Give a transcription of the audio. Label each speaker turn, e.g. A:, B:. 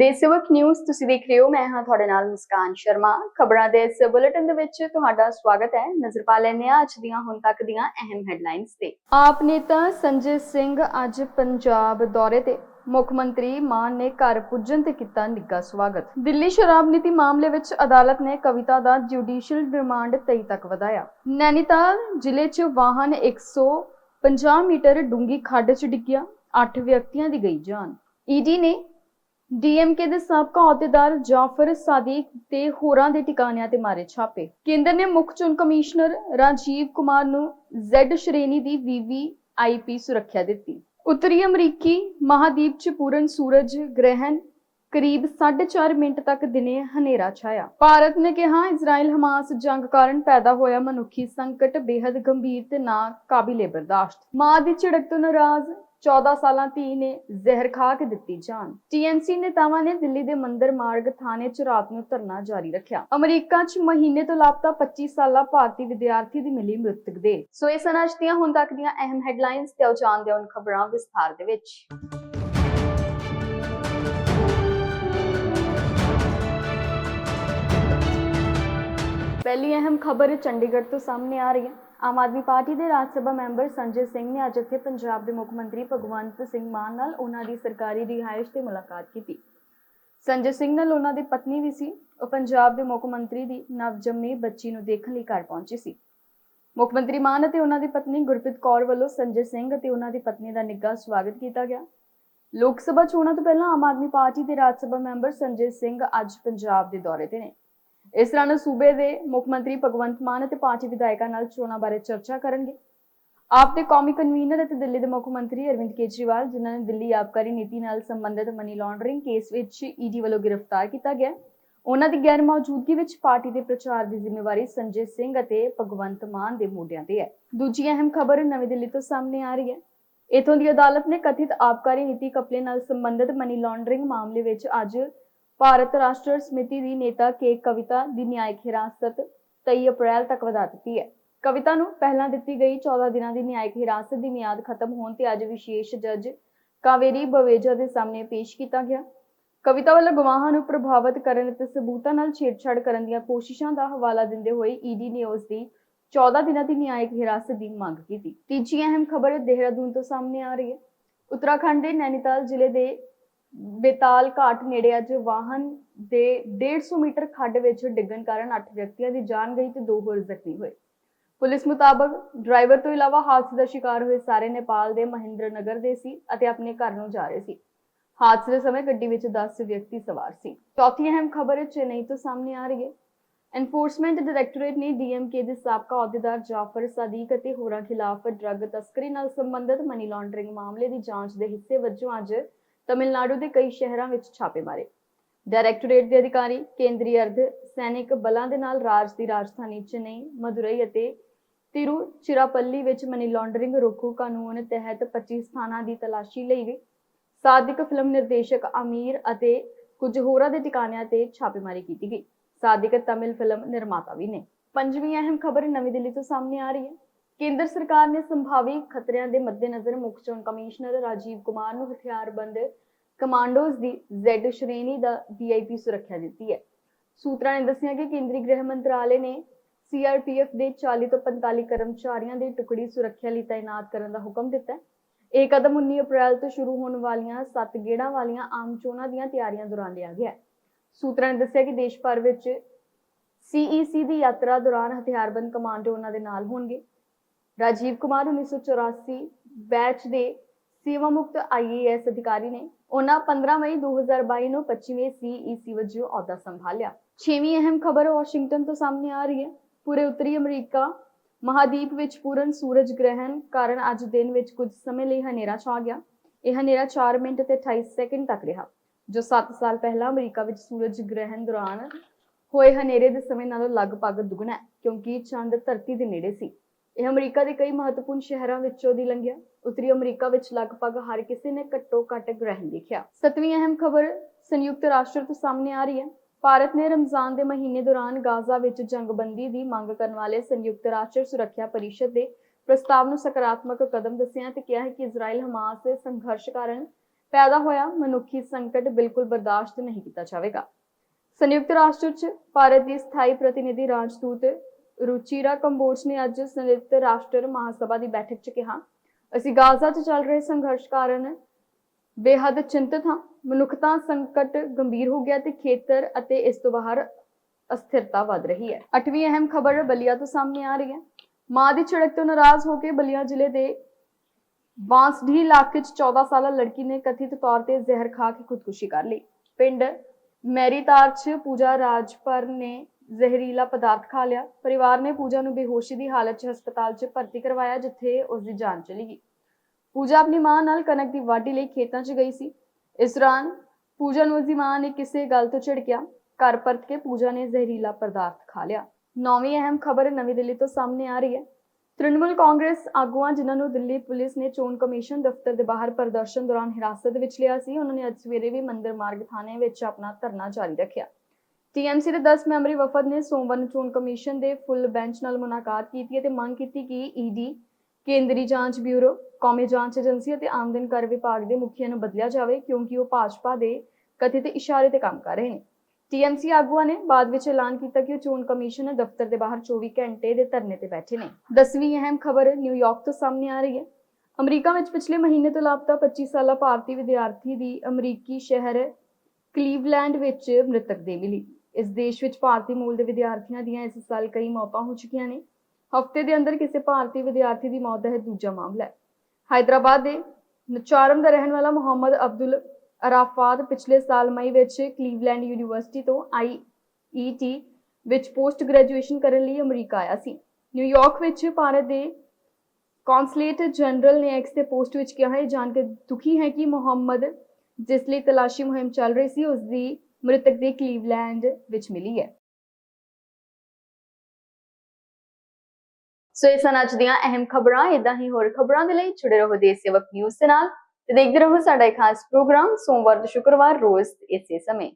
A: ਦੇਸ਼ਵਕ news ਤੁਸੀਂ ਦੇਖ ਰਹੇ ਹੋ। ਮੈਂ ਹਾਂ ਤੁਹਾਡੇ ਨਾਲ ਮੁਸਕਾਨ ਸ਼ਰਮਾ। ਖਬਰਾਂ ਦੇ ਇਸ ਬੁਲੇਟਿਨ ਦੇ ਵਿੱਚ ਤੁਹਾਡਾ ਸਵਾਗਤ ਹੈ। ਨਜ਼ਰ ਪਾ ਲੈਂਦੇ ਹਾਂ ਅੱਜ ਦੀਆਂ, ਹੁਣ ਤੱਕ ਦੀਆਂ ਅਹਿਮ ਹੈਡਲਾਈਨਸ ਤੇ। ਆਪ ਨੇਤਾ ਸੰਜੇ ਸਿੰਘ ਅੱਜ ਪੰਜਾਬ ਦੌਰੇ ਤੇ। ਮੁੱਖ ਮੰਤਰੀ ਮਾਨ ਨੇ ਘਰ ਪੁੱਜਣ ਤੇ ਕੀਤਾ ਨਿੱਘਾ ਸਵਾਗਤ। ਦਿੱਲੀ ਸ਼ਰਾਬ ਨੀਤੀ ਮਾਮਲੇ ਵਿੱਚ ਅਦਾਲਤ ਨੇ ਕਵਿਤਾ ਦਾ ਜੁਡੀਸ਼ੀਅਲ ਰਿਮਾਂਡ 23 ਤੱਕ ਵਧਾਇਆ। ਨੈਨੀਤਾਲ ਜ਼ਿਲ੍ਹੇ 'ਚ ਵਾਹਨ 150 ਮੀਟਰ ਡੂੰਗੀ ਖੱਡ 'ਚ ਡਿੱਗਿਆ। 8 ਵਿਅਕਤੀਆਂ ਦੀ ਗਈ ਜਾਨ। ਈਡੀ ਨੇ ਡੀਐਮਕੇ ਦੇ ਸਾਬਕਾ ਅਹੁਦੇਦਾਰ ਜਾਫਰ ਸਾਦਿਕ ਤੇ ਹੋਰਾਂ ਦੇ ਟਿਕਾਣਿਆਂ ਤੇ ਮਾਰੇ ਛਾਪੇ। ਕੇਂਦਰ ਨੇ ਮੁੱਖ ਚੋਣ ਕਮਿਸ਼ਨਰ ਰਾਜੀਵ ਕੁਮਾਰ ਨੂੰ ਜ਼ੈਡ ਸ਼੍ਰੇਣੀ ਦੀ ਵੀਵੀਆਈਪੀ ਸੁਰੱਖਿਆ ਦਿੱਤੀ। ਉੱਤਰੀ ਅਮਰੀਕੀ ਮਹਾਦੀਪ 'ਚ ਪੂਰਨ ਸੂਰਜ ਗ੍ਰਹਿਣ ਕਰੀਬ 4.5 ਮਿੰਟ ਤੱਕ ਦਿਨੇ ਹਨੇਰਾ ਛਾਇਆ। ਭਾਰਤ ਨੇ ਕਿਹਾ, ਇਜ਼ਰਾਈਲ ਹਮਾਸ ਜੰਗ ਕਾਰਨ ਪੈਦਾ ਹੋਇਆ ਮਨੁੱਖੀ ਸੰਕਟ ਬੇहद ਗੰਭੀਰ ਤੇ ਨਾ ਕਾਬਿਲੇ ਬਰਦਾਸ਼ਤ। ਮਾਂ ਦੀ ਝਿੜਕ ਤੋਂ ਨਾਰਾਜ਼ 14 ਸਾਲਾਂ ਧੀ ਨੇ ਜ਼ਹਿਰ ਖਾ ਕੇ ਦਿੱਤੀ ਜਾਨ। ਟੀਐਮਸੀ ਨੇਤਾਵਾਂ ਨੇ ਦਿੱਲੀ ਦੇ ਮੰਦਰ ਮਾਰਗ ਥਾਣੇ 'ਚ ਰਾਤ ਨੂੰ ਧਰਨਾ ਜਾਰੀ ਰੱਖਿਆ। ਅਮਰੀਕਾ 'ਚ ਮਹੀਨੇ ਤੋਂ ਲਾਪਤਾ 25 ਸਾਲਾ ਭਾਰਤੀ ਵਿਦਿਆਰਥੀ ਦੀ ਮਿਲੀ ਮ੍ਰਿਤਕ ਦੇ ਸੋ ਇਹ ਸਨ ਅੱਜ ਦੀਆਂ ਹੁਣ ਤੱਕ ਦੀਆਂ ਅਹਿਮ ਹੈਡਲਾਈਨਸ ਤੇ ਉਹ ਜਾਣਦੇ ਹਾਂ ਹੁਣ ਖਬਰਾਂ ਵਿਸਥਾਰ ਦੇ ਵਿੱਚ। ਪਹਿਲੀ ਅਹਿਮ ਖਬਰ ਚੰਡੀਗੜ੍ਹ ਤੋਂ ਸਾਹਮਣੇ ਆ ਰਹੀ ਹੈ। ਆਮ ਆਦਮੀ ਪਾਰਟੀ ਦੇ ਰਾਜ ਸਭਾ ਮੈਂਬਰ ਸੰਜੇ ਸਿੰਘ ਨੇ ਅੱਜ ਇੱਥੇ ਪੰਜਾਬ ਦੇ ਮੁੱਖ ਮੰਤਰੀ ਭਗਵੰਤ ਸਿੰਘ ਮਾਨ ਨਾਲ ਉਹਨਾਂ ਦੀ ਸਰਕਾਰੀ ਰਿਹਾਇਸ਼ ਤੇ ਮੁਲਾਕਾਤ ਕੀਤੀ। ਸੰਜੇ ਸਿੰਘ ਨਾਲ ਉਹਨਾਂ ਦੀ ਪਤਨੀ ਵੀ ਸੀ। ਉਹ ਪੰਜਾਬ ਦੇ ਮੁੱਖ ਮੰਤਰੀ ਦੀ ਨਵਜੰਮੀ ਬੱਚੀ ਨੂੰ ਦੇਖਣ ਲਈ ਘਰ ਪਹੁੰਚੀ ਸੀ। ਮੁੱਖ ਮੰਤਰੀ ਮਾਨ ਅਤੇ ਉਹਨਾਂ ਦੀ ਪਤਨੀ ਗੁਰਪ੍ਰੀਤ ਕੌਰ ਵੱਲੋਂ ਸੰਜੇ ਸਿੰਘ ਅਤੇ ਉਹਨਾਂ ਦੀ ਪਤਨੀ ਦਾ ਨਿੱਘਾ ਸਵਾਗਤ ਕੀਤਾ ਗਿਆ। ਲੋਕ ਸਭਾ ਚੋਣਾਂ ਤੋਂ ਪਹਿਲਾਂ ਆਮ ਆਦਮੀ ਪਾਰਟੀ ਦੇ ਰਾਜ ਸਭਾ ਮੈਂਬਰ ਸੰਜੇ ਸਿੰਘ ਅੱਜ ਪੰਜਾਬ ਦੇ ਦੌਰੇ ਤੇ ਨੇ। ਇਸ ਦੌਰਾਨ ਸੂਬੇ ਦੇ ਮੁੱਖ ਮੰਤਰੀ ਭਗਵੰਤ ਮਾਨ ਅਤੇ ਪਾਰਟੀ ਵਿਧਾਇਕਾਂ ਨਾਲ ਚੋਣਾਂ ਬਾਰੇ ਚਰਚਾ ਕਰਨਗੇ। ਆਪ ਦੇ ਕੌਮੀ ਕਨਵੀਨਰ ਅਤੇ ਦਿੱਲੀ ਦੇ ਮੁੱਖ ਮੰਤਰੀ ਅਰਵਿੰਦ ਕੇਜਰੀਵਾਲ, ਜਿਨ੍ਹਾਂ ਨੂੰ ਦਿੱਲੀ ਆਬਕਾਰੀ ਨੀਤੀ ਨਾਲ ਸੰਬੰਧਿਤ ਮਨੀ ਲਾਂਡਰਿੰਗ ਕੇਸ ਵਿੱਚ ਈਡੀ ਵੱਲੋਂ ਗ੍ਰਿਫਤਾਰ ਕੀਤਾ ਗਿਆ, ਉਹਨਾਂ ਦੀ ਗੈਰ ਮੌਜੂਦਗੀ ਵਿੱਚ ਪਾਰਟੀ ਦੇ ਪ੍ਰਚਾਰ ਦੀ ਜ਼ਿੰਮੇਵਾਰੀ ਸੰਜੇ ਸਿੰਘ ਅਤੇ ਭਗਵੰਤ ਮਾਨ ਦੇ ਮੋਢਿਆਂ ਤੇ ਹੈ। ਦੂਜੀ ਅਹਿਮ ਖਬਰ ਨਵੀਂ ਦਿੱਲੀ ਤੋਂ ਸਾਹਮਣੇ ਆ ਰਹੀ ਹੈ। ਇਥੋਂ ਦੀ ਅਦਾਲਤ ਨੇ ਕਥਿਤ ਆਬਕਾਰੀ ਨੀਤੀ ਕਪਲੇ ਨਾਲ ਸੰਬੰਧਿਤ ਮਨੀ ਲਾਂਡਰਿੰਗ ਮਾਮਲੇ ਵਿੱਚ ਅੱਜ ਭਾਰਤ ਰਾਸ਼ਟਰ ਸਮਿਤੀ ਦੀ ਨੇਤਾ ਕੇ ਕਵਿਤਾ ਦੀ ਨਿਆਇਕ ਹਿਰਾਸਤ 23 ਅਪ੍ਰੈਲ ਤੱਕ ਵਧਾ ਦਿੱਤੀ ਹੈ। ਕਵਿਤਾ ਨੂੰ ਪਹਿਲਾਂ ਦਿੱਤੀ ਗਈ 14 ਦਿਨਾਂ ਦੀ ਨਿਆਇਕ ਹਿਰਾਸਤ ਦੀ ਮਿਆਦ ਖਤਮ ਹੋਣ ਤੇ ਅੱਜ ਵਿਸ਼ੇਸ਼ ਜੱਜ ਕਾਵੇਰੀ ਬਵੇਜਾ ਦੇ ਸਾਹਮਣੇ ਪੇਸ਼ ਕੀਤਾ ਗਿਆ। ਕਵਿਤਾ ਵੱਲੋਂ ਗਵਾਹਾਂ ਨੂੰ ਪ੍ਰਭਾਵਿਤ ਕਰਨ ਅਤੇ ਸਬੂਤਾਂ ਨਾਲ ਛੇੜਛਾੜ ਕਰਨ ਦੀਆਂ ਕੋਸ਼ਿਸ਼ਾਂ ਦਾ ਹਵਾਲਾ ਦਿੰਦੇ ਹੋਏ ਈਡੀ ਨੇ ਉਸ ਦੀ 14 ਦਿਨਾਂ ਦੀ ਨਿਆਇਕ ਹਿਰਾਸਤ ਦੀ ਮੰਗ ਕੀਤੀ। ਤੀਜੀ ਅਹਿਮ ਖਬਰ ਦੇਹਰਾਦੂਨ ਤੋਂ ਸਾਹਮਣੇ ਆ ਰਹੀ ਹੈ। ਉੱਤਰਾਖੰਡ ਦੇ ਨੈਨੀਤਾਲ ਜ਼ਿਲ੍ਹੇ ਦੇ ਬੇਤਾਲ ਘਾਟ ਨੇੜੇ ਅੱਜ ਵਾਹਨ ਦੇ 150 ਮੀਟਰ ਖੱਡ ਵਿੱਚ ਡਿੱਗਣ ਕਾਰਨ 8 ਵਿਅਕਤੀਆਂ ਦੀ ਜਾਨ ਗਈ ਤੇ ਦੋ ਹੋਰ ਜ਼ਖਮੀ ਹੋਏ। ਪੁਲਿਸ ਮੁਤਾਬਕ ਡਰਾਈਵਰ ਤੋਂ ਇਲਾਵਾ ਹਾਦਸੇ ਦਾ ਸ਼ਿਕਾਰ ਹੋਏ ਸਾਰੇ ਨੇਪਾਲ ਦੇ ਮਹਿੰਦਰ ਨਗਰ ਦੇ ਸੀ ਅਤੇ ਆਪਣੇ ਘਰ ਨੂੰ ਜਾ ਰਹੇ ਸੀ। ਹਾਦਸੇ ਦੇ ਸਮੇਂ ਗੱਡੀ ਵਿੱਚ 10 ਵਿਅਕਤੀ ਸਵਾਰ ਸੀ। ਚੌਥੀ ਅਹਿਮ ਖਬਰ ਚੇਨਈ ਤੋਂ ਸਾਹਮਣੇ ਆ ਰਹੀ ਹੈ। ਐਨਫੋਰਸਮੈਂਟ ਡਾਇਰੈਕਟੋਰੇਟ ਨੇ ਡੀਐਮਕੇ ਦੇ ਸਾਬਕਾ ਅਹੁਦੇਦਾਰ ਜਾਫਰ ਸਦੀਕ ਅਤੇ ਹੋਰਾਂ ਖਿਲਾਫ ਡਰੱਗ ਤਸਕਰੀ ਨਾਲ ਸੰਬੰਧਿਤ ਮਨੀ ਲਾਂਡਰਿੰਗ ਮਾਮਲੇ ਦੀ ਜਾਂਚ ਦੇ ਹਿੱਸੇ ਵਜੋਂ ਅੱਜ ਤਮਿਲਨਾਡੂ ਦੇ ਕਈ ਸ਼ਹਿਰਾਂ ਵਿੱਚ ਛਾਪੇ ਮਾਰੇ। ਡਾਇਰੈਕਟੋਰੇਟ ਦੇ ਅਧਿਕਾਰੀ, ਕੇਂਦਰੀ ਅਰਧ ਸੈਨਿਕ ਬਲਾਂ ਦੇ ਨਾਲ ਰਾਜ ਦੀ ਰਾਜਧਾਨੀ ਚੇਨਈ, ਮਦੁਰਈ ਅਤੇ ਤਿਰੂਚਿਰਾਪੱਲੀ ਵਿੱਚ ਮਨੀ ਲਾਂਡਰਿੰਗ ਰੋਕੂ ਕਾਨੂੰਨ ਤਹਿਤ 25 ਸਥਾਨਾਂ ਦੀ ਤਲਾਸ਼ੀ ਲਈ ਗਈ ਸਾਦਿਕ ਫਿਲਮ ਨਿਰਦੇਸ਼ਕ ਅਮੀਰ ਅਤੇ ਕੁਝ ਹੋਰਾਂ ਦੇ ਟਿਕਾਣਿਆਂ ਤੇ ਛਾਪੇਮਾਰੀ ਕੀਤੀ ਗਈ। ਸਾਦਿਕ ਤਮਿਲ ਫਿਲਮ ਨਿਰਮਾਤਾ ਵੀ ਨੇ। ਪੰਜਵੀਂ ਅਹਿਮ ਖਬਰ ਨਵੀਂ ਦਿੱਲੀ ਤੋਂ ਸਾਹਮਣੇ ਆ ਰਹੀ ਹੈ। ਕੇਂਦਰ ਸਰਕਾਰ ਨੇ ਸੰਭਾਵੀ ਖਤਰਿਆਂ ਦੇ ਮੱਦੇਨਜ਼ਰ ਮੁੱਖ ਚੋਣ ਕਮਿਸ਼ਨਰ ਰਾਜੀਵ ਕੁਮਾਰ ਨੂੰ ਹਥਿਆਰਬੰਦ ਕਮਾਂਡੋਜ਼ ਦੀ ਜ਼ੈਡ ਸ਼੍ਰੇਣੀ ਦਾ ਵੀਆਈਪੀ ਸੁਰੱਖਿਆ ਦਿੱਤੀ ਹੈ। ਸੂਤਰਾਂ ਨੇ ਦੱਸਿਆ ਕਿ ਕੇਂਦਰੀ ਗ੍ਰਹਿ ਮੰਤਰਾਲੇ ਨੇ ਸੀਆਰਪੀਐਫ ਦੇ 40 ਤੋਂ 45 ਕਰਮਚਾਰੀਆਂ ਦੀ ਟੁਕੜੀ ਸੁਰੱਖਿਆ ਲਈ ਤਾਇਨਾਤ ਕਰਨ ਦਾ ਹੁਕਮ ਦਿੱਤਾ ਹੈ। ਇਹ ਕਦਮ 19 ਅਪ੍ਰੈਲ ਤੋਂ ਸ਼ੁਰੂ ਹੋਣ ਵਾਲੀਆਂ ਸੱਤ ਗੇੜਾਂ ਵਾਲੀਆਂ ਆਮ ਚੋਣਾਂ ਦੀਆਂ ਤਿਆਰੀਆਂ ਦੌਰਾਨ ਲਿਆ ਗਿਆ ਸੂਤਰਾਂ ਨੇ ਦੱਸਿਆ ਕਿ ਦੇਸ਼ ਭਰ ਵਿੱਚ ਸੀਈਸੀ ਦੀ ਯਾਤਰਾ ਦੌਰਾਨ ਹਥਿਆਰਬੰਦ ਕਮਾਂਡੋ ਉਹਨਾਂ ਦੇ ਨਾਲ ਹੋਣਗੇ। ਰਾਜੀਵ ਕੁਮਾਰ 1984 ਬੈਚ ਦੇ ਸੇਵਾ ਮੁਕਤ ਆਈਏਐਸ ਅਧਿਕਾਰੀ ਨੇ ਉਹਨਾਂ 15 ਮਈ 2022 ਨੂੰ 25ਵੇਂ ਸੀਈਸੀ ਵਜੋਂ ਅਹੁਦਾ ਸੰਭਾਲਿਆ। ਛੇਵੀਂ ਅਹਿਮ ਖਬਰ ਵਾਸ਼ਿੰਗਟਨ ਤੋਂ ਸਾਹਮਣੇ ਆ ਰਹੀ ਹੈ। ਪੂਰੇ ਉੱਤਰੀ ਅਮਰੀਕਾ ਮਹਾਦੀਪ ਵਿੱਚ ਪੂਰਨ ਸੂਰਜ ਗ੍ਰਹਿਣ ਕਾਰਨ ਅੱਜ ਦਿਨ ਵਿੱਚ ਕੁਝ ਸਮੇਂ ਲਈ ਹਨੇਰਾ ਛਾ ਗਿਆ। ਇਹ ਹਨੇਰਾ 4 ਮਿੰਟ ਤੇ 28 ਸੈਕਿੰਡ ਤੱਕ ਰਿਹਾ, ਜੋ 7 ਸਾਲ ਪਹਿਲਾਂ ਅਮਰੀਕਾ ਵਿੱਚ ਸੂਰਜ ਗ੍ਰਹਿਣ ਦੌਰਾਨ ਹੋਏ ਹਨੇਰੇ ਦੇ ਸਮੇਂ ਨਾਲੋਂ ਲਗਭਗ ਦੁੱਗਣਾ ਹੈ, ਕਿਉਂਕਿ ਚੰਦ ਧਰਤੀ ਦੇ ਨੇੜੇ ਸੀ। ਇਹ ਅਮਰੀਕਾ ਦੇ ਕਈ ਮਹੱਤਵਪੂਰਨ ਸ਼ਹਿਰਾਂ ਵਿੱਚੋਂ ਦੀ ਲੰਘਿਆ। ਉੱਤਰੀ ਅਮਰੀਕਾ ਵਿੱਚ ਲਗਭਗ ਹਰ ਕਿਸੇ ਨੇ ਘੱਟੋ ਘੱਟ ਗ੍ਰਹਿਣ ਦੇਖਿਆ। ਸਤਵੀਂ ਅਹਿਮ ਖਬਰ ਸੰਯੁਕਤ ਰਾਸ਼ਟਰ ਤੋਂ ਸਾਹਮਣੇ ਆ ਰਹੀ ਹੈ। ਭਾਰਤ ਨੇ ਰਮਜ਼ਾਨ ਦੇ ਮਹੀਨੇ ਦੌਰਾਨ ਗਾਜ਼ਾ ਵਿੱਚ ਜੰਗਬੰਦੀ ਦੀ ਮੰਗ ਕਰਨ ਵਾਲੇ ਸੰਯੁਕਤ ਰਾਸ਼ਟਰ ਸੁਰੱਖਿਆ ਪਰਿਸ਼ਦ ਦੇ ਪ੍ਰਸਤਾਵ ਨੂੰ ਸਕਾਰਾਤਮਕ ਕਦਮ ਦੱਸਿਆ ਤੇ ਕਿਹਾ ਹੈ ਕਿ ਇਜ਼ਰਾਈਲ ਹਮਾਸ ਦੇ ਸੰਘਰਸ਼ ਕਾਰਨ ਪੈਦਾ ਹੋਇਆ ਮਨੁੱਖੀ ਸੰਕਟ ਬਿਲਕੁਲ ਬਰਦਾਸ਼ਤ ਨਹੀਂ ਕੀਤਾ ਜਾਵੇਗਾ। ਸੰਯੁਕਤ ਰਾਸ਼ਟਰ 'ਚ ਭਾਰਤ ਦੀ ਸਥਾਈ ਪ੍ਰਤੀਨਿਧੀ ਰਾਜਦੂਤ ਰੁਚੀਰਾ ਕੰਬੋਜ ਨੇ ਅੱਜ ਸੰਯੁਕਤ ਰਾਸ਼ਟਰ ਮਹਾਸਭਾ ਦੀ ਬੈਠਕ 'ਚ ਕਿਹਾ, ਅਸੀਂ ਗਾਜ਼ਾ 'ਚ ਚੱਲ ਰਹੇ ਸੰਘਰਸ਼ ਕਾਰਨ ਬੇਹੱਦ ਚਿੰਤਤ ਹਾਂ। ਮਨੁੱਖਤਾ ਸੰਕਟ ਗੰਭੀਰ ਹੋ ਗਿਆ ਤੇ ਖੇਤਰ ਅਤੇ ਇਸ ਤੋਂ ਬਾਹਰ ਅਸਥਿਰਤਾ ਵੱਧ ਰਹੀ ਹੈ। ਅੱਠਵੀਂ ਅਹਿਮ ਖਬਰ ਬਲੀਆ ਤੋਂ ਸਾਹਮਣੇ ਆ ਰਹੀ ਹੈ। ਮਾਂ ਦੀ ਝੜਕ ਤੋਂ ਨਾਰਾਜ਼ ਹੋ ਕੇ ਬਲੀਆ ਜ਼ਿਲ੍ਹੇ ਦੇ ਬਾਂਸਢੀ ਇਲਾਕੇ 'ਚ 14 ਸਾਲਾ ਲੜਕੀ ਨੇ ਕਥਿਤ ਤੌਰ ਤੇ ਜ਼ਹਿਰ ਖਾ ਕੇ ਖੁਦਕੁਸ਼ੀ ਕਰ ਲਈ। ਪਿੰਡ ਮੈਰੀਤਾਰ 'ਚ ਪੂਜਾ ਰਾਜਪਰ ਨੇ ਜ਼ਹਿਰੀਲਾ ਪਦਾਰਥ ਖਾ ਲਿਆ। ਪਰਿਵਾਰ ਨੇ ਪੂਜਾ ਨੂੰ ਬੇਹੋਸ਼ੀ ਦੀ ਹਾਲਤ 'ਚ ਹਸਪਤਾਲ 'ਚ ਭਰਤੀ ਕਰਵਾਇਆ, ਜਿੱਥੇ ਉਸ ਦੀ ਜਾਨ ਚਲੀ ਗਈ। ਪੂਜਾ ਆਪਣੀ ਮਾਂ ਨਾਲ ਕਣਕ ਦੀ ਵਾਢੀ ਲਈ ਖੇਤਾਂ 'ਚ ਗਈ ਸੀ। ਇਸ ਦੌਰਾਨ ਪੂਜਾ ਨੂੰ ਉਸਦੀ ਮਾਂ ਨੇ ਕਿਸੇ ਗੱਲ ਤੋਂ ਝਿੜਕਿਆ। ਘਰ ਪਰਤ ਕੇ ਪੂਜਾ ਨੇ ਜ਼ਹਿਰੀਲਾ ਪਦਾਰਥ ਖਾ ਲਿਆ। ਨੌਵੀਂ ਅਹਿਮ ਖਬਰ ਨਵੀਂ ਦਿੱਲੀ ਤੋਂ ਸਾਹਮਣੇ ਆ ਰਹੀ ਹੈ। ਤ੍ਰਿਣਮੂਲ ਕਾਂਗਰਸ ਆਗੂਆਂ ਜਿਨ੍ਹਾਂ ਨੂੰ ਦਿੱਲੀ ਪੁਲਿਸ ਨੇ ਚੋਣ ਕਮਿਸ਼ਨ ਦਫ਼ਤਰ ਦੇ ਬਾਹਰ ਪ੍ਰਦਰਸ਼ਨ ਦੌਰਾਨ ਹਿਰਾਸਤ ਵਿੱਚ ਲਿਆ ਸੀ, ਉਹਨਾਂ ਨੇ ਅੱਜ ਸਵੇਰੇ ਵੀ ਮੰਦਰ ਮਾਰਗ ਥਾਣੇ ਵਿੱਚ ਆਪਣਾ ਧਰਨਾ ਜਾਰੀ ਰੱਖਿਆ। ਟੀਐਮਸੀ ਦੇ 10 ਮੈਂਬਰੀ ਵਫਦ ਨੇ ਸੋਮਵਾਰ ਨੂੰ ਚੋਣ ਕਮਿਸ਼ਨ ਦੇ ਫੁੱਲ ਬੈਂਚ ਨਾਲ ਮੁਲਾਕਾਤ ਕੀਤੀ ਅਤੇ ਮੰਗ ਕੀਤੀ ਕਿ ਈਡੀ ਕੇਂਦਰੀ ਜਾਂਚ ਬਿਊਰੋ, ਕੌਮੀ ਜਾਂਚ ਏਜੰਸੀ ਅਤੇ ਆਮਦਨ ਕਰ ਵਿਭਾਗ ਦੇ ਮੁਖੀਆਂ ਨੂੰ ਬਦਲਿਆ ਜਾਵੇ ਕਿਉਂਕਿ ਉਹ ਭਾਜਪਾ ਦੇ ਕਥਿਤ ਇਸ਼ਾਰੇ ਤੇ ਕੰਮ ਕਰ ਰਹੇ ਨੇ। ਟੀਐਮਸੀ ਆਗੂਆਂ ਨੇ ਬਾਅਦ ਵਿੱਚ ਐਲਾਨ ਕੀਤਾ ਕਿ ਉਹ ਚੋਣ ਕਮਿਸ਼ਨ ਦਫ਼ਤਰ ਦੇ ਬਾਹਰ 24 ਘੰਟੇ ਦੇ ਧਰਨੇ ਤੇ ਬੈਠੇ ਨੇ। ਦਸਵੀਂ ਅਹਿਮ ਖਬਰ ਨਿਊਯਾਰਕ ਤੋਂ ਸਾਹਮਣੇ ਆ ਰਹੀ ਹੈ। ਅਮਰੀਕਾ ਵਿੱਚ ਪਿਛਲੇ ਮਹੀਨੇ ਤੋਂ ਲਾਪਤਾ 25 ਸਾਲਾ ਭਾਰਤੀ ਵਿਦਿਆਰਥੀ ਦੀ ਅਮਰੀਕੀ ਸ਼ਹਿਰ ਕਲੀਵਲੈਂਡ ਵਿੱਚ ਮ੍ਰਿਤਕ ਦੇ ਮਿਲੀ। ਇਸ ਦੇਸ਼ ਵਿੱਚ ਭਾਰਤੀ ਮੂਲ ਦੇ ਵਿਦਿਆਰਥੀਆਂ ਦੀਆਂ ਇਸ ਸਾਲ ਕਈ ਮੌਤਾਂ ਹੋ ਚੁੱਕੀਆਂ ਨੇ। ਹਫ਼ਤੇ ਦੇ ਅੰਦਰ ਕਿਸੇ ਭਾਰਤੀ ਵਿਦਿਆਰਥੀ ਦੀ ਮੌਤ ਦਾ ਇਹ ਦੂਜਾ ਮਾਮਲਾ ਹੈ। ਹਾਈਦਰਾਬਾਦ ਦੇ ਨਚਾਰਮ ਦਾ ਰਹਿਣ ਵਾਲਾ ਮੁਹੰਮਦ ਅਬਦੁਲ ਅਰਾਫਾਤ ਪਿਛਲੇ ਸਾਲ ਮਈ ਵਿੱਚ ਕਲੀਵਲੈਂਡ ਯੂਨੀਵਰਸਿਟੀ ਤੋਂ ਆਈਈਟੀ ਵਿੱਚ ਪੋਸਟ ਗ੍ਰੈਜੂਏਸ਼ਨ ਕਰਨ ਲਈ ਅਮਰੀਕਾ ਆਇਆ ਸੀ। ਨਿਊਯਾਰਕ ਵਿੱਚ ਭਾਰਤ ਦੇ ਕੌਂਸਲੇਟ ਜਨਰਲ ਨੇ ਐਕਸ ਦੇ ਪੋਸਟ ਵਿੱਚ ਕਿਹਾ ਹੈ ਜਾਣ ਕੇ ਦੁਖੀ ਹੈ ਕਿ ਮੁਹੰਮਦ, ਜਿਸ ਲਈ ਤਲਾਸ਼ੀ ਮੁਹਿੰਮ ਚੱਲ ਰਹੀ ਸੀ ਉਸ ਦੀ ਮ੍ਰਿਤਕ ਦੇ ਕਲੀਵਲੈਂਡ ਵਿੱਚ ਮਿਲੀ ਹੈ। ਸੋ ਇਹ ਸਨ ਅੱਜ ਦੀਆਂ ਅਹਿਮ ਖਬਰਾਂ। ਇਦਾਂ ਹੀ ਹੋਰ ਖਬਰਾਂ ਦੇ ਲਈ ਜੁੜੇ ਰਹੋ ਦੇਸ਼ ਸੇਵਕ ਨਿਊਜ਼ ਦੇ ਨਾਲ ਤੇ ਦੇਖਦੇ ਰਹੋ ਸਾਡਾ ਇਹ ਖਾਸ ਪ੍ਰੋਗਰਾਮ ਸੋਮਵਾਰ ਤੋਂ ਸ਼ੁੱਕਰਵਾਰ ਰੋਜ਼ ਇਸੇ ਸਮੇਂ।